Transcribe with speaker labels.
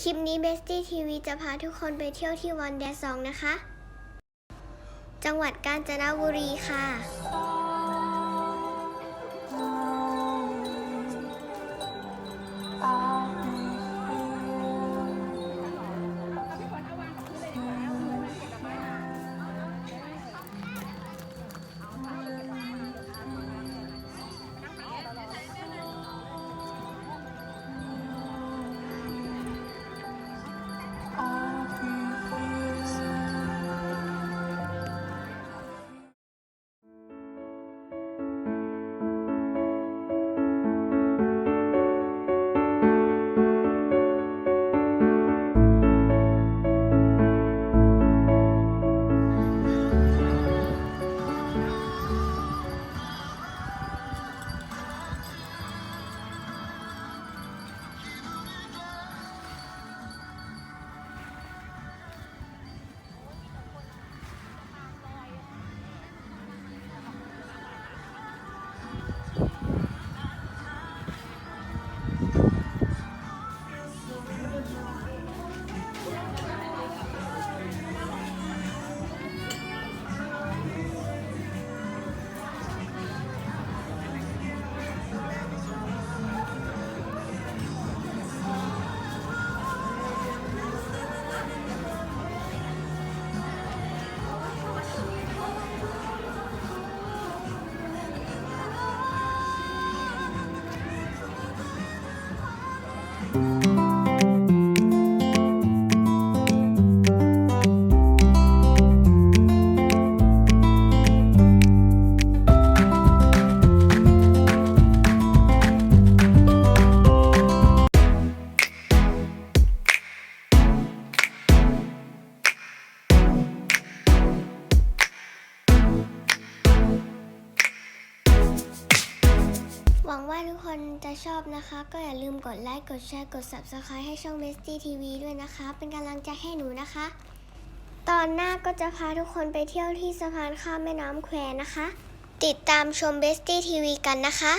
Speaker 1: คลิปนี้เบสตี้ทีวีจะพาทุกคนไปเที่ยวที่วันแดซองนะคะ จังหวัดกาญจนบุรีค่ะ หวังว่าทุกคนจะชอบนะคะ ก็อย่าลืมกดไลค์ กดแชร์ กด Subscribe ให้ช่อง b e s t i TV ด้วยนะคะ เป็นกำลังใจให้หนูนะคะ ตอนหน้าก็จะพาทุกคนไปเที่ยวที่สะพานข้ามแม่น้ำแควนะคะ ติดตามชม b e s t i TV กันนะคะ